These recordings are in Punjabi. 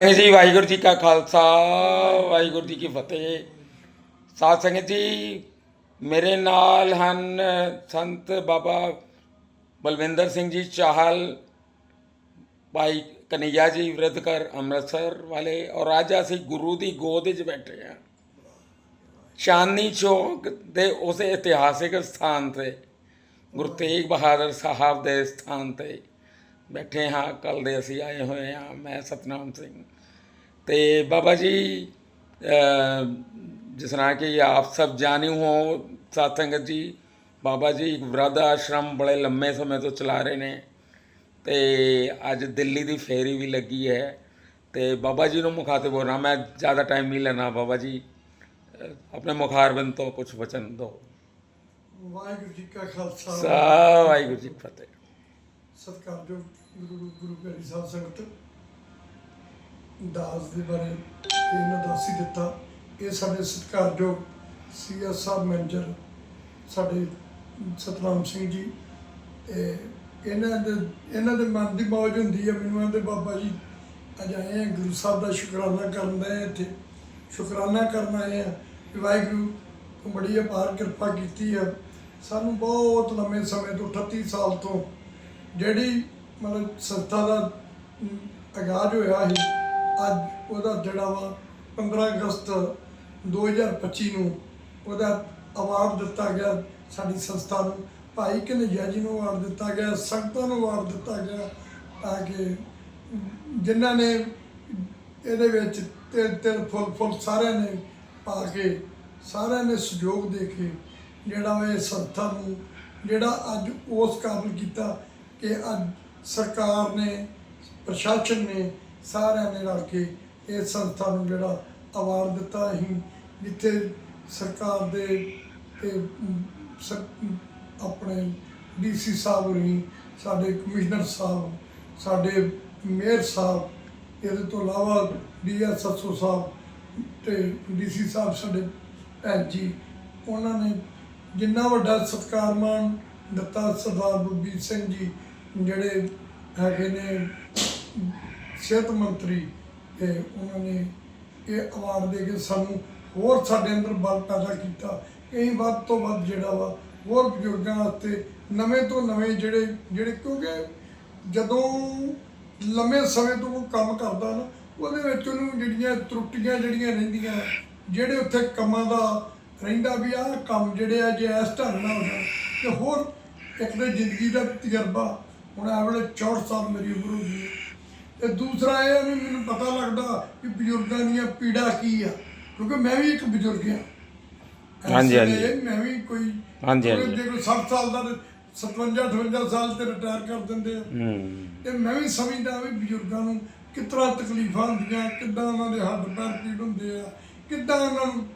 ਜੀ ਵਾਹਿਗੁਰੂ ਜੀ ਕਾ ਖਾਲਸਾ, ਵਾਹਿਗੁਰੂ ਜੀ ਕੀ ਫਤਿਹ। ਸਾਧ ਸੰਗਤ ਜੀ, ਮੇਰੇ ਨਾਲ ਹਨ ਸੰਤ ਬਾਬਾ ਬਲਵਿੰਦਰ ਸਿੰਘ ਜੀ ਚਾਹਲ, ਭਾਈ ਕਨਈਆ ਜੀ ਵਿਰਧਕਰ ਅੰਮ੍ਰਿਤਸਰ ਵਾਲੇ ਔਰ ਅੱਜ ਅਸੀਂ ਗੁਰੂ ਦੀ ਗੋਦ ਵਿੱਚ ਬੈਠੇ ਹਾਂ। ਚਾਂਦਨੀ ਚੌਕ ਦੇ ਉਸ ਇਤਿਹਾਸਿਕ ਸਥਾਨ ਤੇ, ਗੁਰੂ ਤੇਗ ਬਹਾਦਰ ਸਾਹਿਬ ਦੇ ਸਥਾਨ ਤੇ ਬੈਠੇ ਹਾਂ ਕੱਲ ਦੇ ਅਸੀਂ ਆਏ ਹੋਏ ਹਾਂ ਮੈਂ ਸਤਨਾਮ ਸਿੰਘ। ਤੇ ਬਾਬਾ ਜੀ ਜਿਸ ਤਰ੍ਹਾਂ ਕਿ ਆਪ ਸਭ ਜਾਣੂ ਹੋ ਸਾਧ ਸੰਗਤ ਜੀ ਬਾਬਾ ਜੀ ਇੱਕ ਬ੍ਰਧ ਆਸ਼ਰਮ ਬੜੇ ਲੰਮੇ ਸਮੇਂ ਤੋਂ ਚਲਾ ਰਹੇ ਨੇ ਤੇ ਅੱਜ ਦਿੱਲੀ ਦੀ ਫੇਰੀ ਵੀ ਲੱਗੀ ਹੈ। ਤੇ ਬਾਬਾ ਜੀ ਨੂੰ ਮੁਖਾਤਿਬ ਹੋਣਾ ਮੈਂ ਜ਼ਿਆਦਾ ਟਾਈਮ ਨਹੀਂ ਲੈਣਾ ਬਾਬਾ ਜੀ। ਆਪਣੇ ਮੁਖਾਰਬੰਦ ਤੋਂ ਕੁਝ ਵਚਨ ਦਿਓ। ਵਾਹਿਗੁਰੂ ਜੀ ਕਾ ਖਾਲਸਾ। ਵਾਹਿਗੁਰੂ ਜੀ ਫਤਿਹ। ਸਤਿਕਾਰਯੋਗ ਗੁਰੂ ਗੁਰੂ ਪਿਆਰੀ ਸਾਹਿਬ ਸੰਗਤ ਦਾਸ ਦੇ ਬਾਰੇ ਇਹਨਾਂ ਦੱਸ ਹੀ ਦਿੱਤਾ। ਇਹ ਸਾਡੇ ਸਤਿਕਾਰਯੋਗ ਸੀਐਸ ਸਾਹਿਬ ਮੈਨੇਜਰ ਸਾਡੇ ਸਤਨਾਮ ਸਿੰਘ ਜੀ ਇਹਨਾਂ ਦੇ ਇਹਨਾਂ ਦੇ ਮਨ ਦੀ ਮੌਜ ਹੁੰਦੀ ਹੈ। ਮੈਨੂੰ ਆਂਦੇ ਬਾਬਾ ਜੀ, ਅੱਜ ਆਏ ਆ ਗੁਰੂ ਸਾਹਿਬ ਦਾ ਸ਼ੁਕਰਾਨਾ ਕਰਨ ਦਾ ਇੱਥੇ। ਸ਼ੁਕਰਾਨਾ ਕਰਨ ਆਏ ਆ ਵਾਹਿਗੁਰੂ ਤੂੰ ਬੜੀ ਅਪਾਰ ਕਿਰਪਾ ਕੀਤੀ ਹੈ। ਸਾਨੂੰ ਬਹੁਤ ਲੰਮੇ ਸਮੇਂ ਤੋਂ 38 ਸਾਲ ਤੋਂ ਜਿਹੜੀ ਮਤਲਬ ਸੰਸਥਾ ਦਾ ਆਗਾਜ਼ ਹੋਇਆ ਸੀ, ਅੱਜ ਉਹਦਾ ਜਿਹੜਾ ਵਾ 15 ਅਗਸਤ 2025 ਨੂੰ ਉਹਦਾ ਅਵਾਰਡ ਦਿੱਤਾ ਗਿਆ ਸਾਡੀ ਸੰਸਥਾ ਨੂੰ। ਭਾਈ ਕਨਈਆ ਜੀ ਨੂੰ ਅਵਾਰਡ ਦਿੱਤਾ ਗਿਆ, ਸੰਗਤਾਂ ਨੂੰ ਅਵਾਰਡ ਦਿੱਤਾ ਗਿਆ ਤਾਂ ਕਿ ਜਿਨ੍ਹਾਂ ਨੇ ਇਹਦੇ ਵਿੱਚ ਤੇ ਤੇ ਫੁੱਲ ਫੁੱਲ ਸਾਰਿਆਂ ਨੇ ਪਾ ਕੇ, ਸਾਰਿਆਂ ਨੇ ਸਹਿਯੋਗ ਦੇ ਕੇ ਜਿਹੜਾ ਉਹ ਇਹ ਸੰਸਥਾ ਨੂੰ ਜਿਹੜਾ ਅੱਜ ਉਸ ਕਾਬਲ ਕੀਤਾ ਕਿ ਅੱਜ ਸਰਕਾਰ ਨੇ ਪ੍ਰਸ਼ਾਸਨ ਨੇ ਸਾਰਿਆਂ ਨੇ ਰਲ ਕੇ ਇਸ ਸੰਸਥਾ ਨੂੰ ਜਿਹੜਾ ਅਵਾਰਡ ਦਿੱਤਾ ਅਸੀਂ ਜਿੱਥੇ ਸਰਕਾਰ ਦੇ ਤੇ ਅਮ, ਸ- ਆਪਣੇ ਡੀਸੀ ਸਾਹਿਬ ਹੋਰੀ ਸਾਡੇ ਕਮਿਸ਼ਨਰ ਸਾਹਿਬ ਸਾਡੇ ਮੇਅਰ ਸਾਹਿਬ ਇਹਦੇ ਤੋਂ ਇਲਾਵਾ ਡੀਐਸਐਸਓ ਸਾਹਿਬ ਤੇ ਡੀਸੀ ਸਾਹਿਬ ਸਾਡੇ ਭੈਣ ਜੀ ਉਹਨਾਂ ਨੇ ਜਿੰਨਾ ਵੱਡਾ ਸਤਿਕਾਰ ਸਤਿਕਾਰਮਾਨ ਦਿੱਤਾ ਸਰਦਾਰ ਬਲਬੀਰ ਸਿੰਘ ਜੀ ਜਿਹੜੇ ਹੈਗੇ ਨੇ ਸਿਹਤ ਮੰਤਰੀ ਤੇ ਉਹਨਾਂ ਨੇ ਇਹ ਅਵਾਰਡ ਦੇ ਕੇ ਸਾਨੂੰ ਹੋਰ ਸਾਡੇ ਅੰਦਰ ਬਲ ਪੈਦਾ ਕੀਤਾ। ਕਈ ਵੱਧ ਤੋਂ ਵੱਧ ਜਿਹੜਾ ਵਾ, ਹੋਰ ਬਜ਼ੁਰਗਾਂ ਵਾਸਤੇ ਨਵੇਂ ਤੋਂ ਨਵੇਂ ਜਿਹੜੇ ਜਿਹੜੇ ਕਿਉਂਕਿ ਜਦੋਂ ਲੰਮੇ ਸਮੇਂ ਤੋਂ ਉਹ ਕੰਮ ਕਰਦਾ ਨਾ, ਉਹਦੇ ਵਿੱਚ ਉਹਨੂੰ ਜਿਹੜੀਆਂ ਤਰੁੱਟੀਆਂ ਜਿਹੜੀਆਂ ਰਹਿੰਦੀਆਂ, ਜਿਹੜੇ ਉੱਥੇ ਕੰਮਾਂ ਦਾ ਰਹਿੰਦਾ ਵੀ ਆਹ ਕੰਮ ਜਿਹੜੇ ਆ, ਜੇ ਇਸ ਢੰਗ ਨਾਲ ਹੋ ਜਾਣ ਤੇ ਹੋਰ ਇੱਕ ਤਾਂ ਜ਼ਿੰਦਗੀ ਦਾ ਤਜਰਬਾ ਹੁਣ ਆ ਵੇਲੇ 64 ਸਾਲ ਮੇਰੀ ਉਮਰ ਹੋ ਗਈ ਤੇ ਦੂਸਰਾ ਇਹ ਵੀ ਮੈਨੂੰ ਪਤਾ ਲੱਗਦਾ ਕਿ ਬਜ਼ੁਰਗਾਂ ਦੀਆਂ ਪੀੜਾ ਕੀ ਆ। ਕਿਉਂਕਿ ਮੈਂ ਵੀ ਇੱਕ ਬਜ਼ੁਰਗ ਆ ਹਾਂਜੀ, ਹਾਂਜੀ। ਮੈਂ ਵੀ ਕੋਈ ਹਾਂਜੀ, ਹਾਂਜੀ। ਜੇ ਕੋਈ 60 ਸਾਲ ਦਾ 57 58 ਸਾਲ ਤੇ ਰਿਟਾਇਰ ਕਰ ਦਿੰਦੇ ਆ। ਤੇ ਮੈਂ ਵੀ ਸਮਝਦਾ ਵੀ ਬਜ਼ੁਰਗਾਂ ਨੂੰ ਕਿਤਨਾ ਤਕਲੀਫਾਂ ਹੁੰਦੀਆਂ ਕਿੱਦਾਂ ਉਹਨਾਂ ਦੇ ਹੱਡ ਪੈਰ ਪੀੜ ਹੁੰਦੇ ਆ ਕਿੱਦਾਂ ਉਹਨਾਂ ਨੂੰ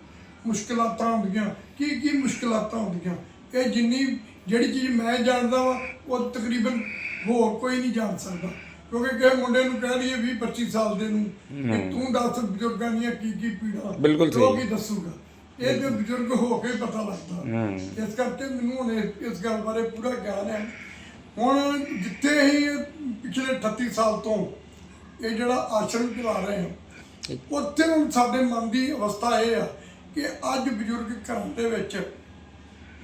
ਮੁਸ਼ਕਲਾਤਾਂ ਹੁੰਦੀਆਂ ਕੀ ਕੀ ਮੁਸ਼ਕਲਾਤਾਂ ਹੁੰਦੀਆਂ। ਇਹ ਜਿੰਨੀ ਜਿਹੜੀ ਚੀਜ਼ ਮੈਂ ਜਾਣਦਾ ਵਾਂ ਉਹ ਤਕਰੀਬਨ ਹੋਰ ਕੋਈ ਨਹੀਂ ਜਾਣ ਸਕਦਾ। ਕਿਉਂਕਿ ਕਿਸੇ ਮੁੰਡੇ ਨੂੰ ਕਹਿ ਦਈਏ 20 25 ਸਾਲ ਦੇ ਨੂੰ ਕਿ ਤੂੰ ਦੱਸ ਬਜ਼ੁਰਗਾਂ ਦੀਆਂ ਕੀ ਕੀ ਪੀੜਾਂ ਬਿਲਕੁਲ ਤੇ ਉਹ ਸਹੀ। ਕੀ ਦੱਸੂਗਾ? ਇਹ ਤੇ ਬਜ਼ੁਰਗ ਹੋ ਕੇ ਪਤਾ ਲੱਗਦਾ। ਹੂੰ। ਇਸ ਕਰਕੇ ਮੈਨੂੰ ਹੁਣ ਇਸ ਗੱਲ ਬਾਰੇ ਪੂਰਾ ਗਿਆਨ ਹੈ। ਹੁਣ ਜਿੱਥੇ ਇਹ ਪਿਛਲੇ 38 ਸਾਲ ਤੋਂ ਇਹ ਜਿਹੜਾ ਆਸ਼ਰਮ ਚਲਾ ਰਹੇ ਹਾਂ ਉੱਥੇ ਹੁਣ ਸਾਡੇ ਮਨ ਦੀ ਅਵਸਥਾ ਇਹ ਆ ਕਿ ਅੱਜ ਬਜ਼ੁਰਗ ਘਰਾਂ ਦੇ ਵਿੱਚ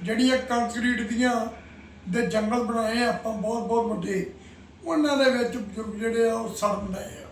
ਜਿਹੜੀਆਂ ਕੰਕਰੀਟ ਦੀਆਂ ਦੇ ਜੰਗਲ ਬਣਾਏ ਆ, ਆਪਾਂ ਬਹੁਤ ਬਹੁਤ ਵੱਡੇ, ਉਹਨਾਂ ਦੇ ਵਿੱਚ ਬਜ਼ੁਰਗ ਜਿਹੜੇ ਆ, ਉਹ ਸੜਨ ਡਏ ਆ।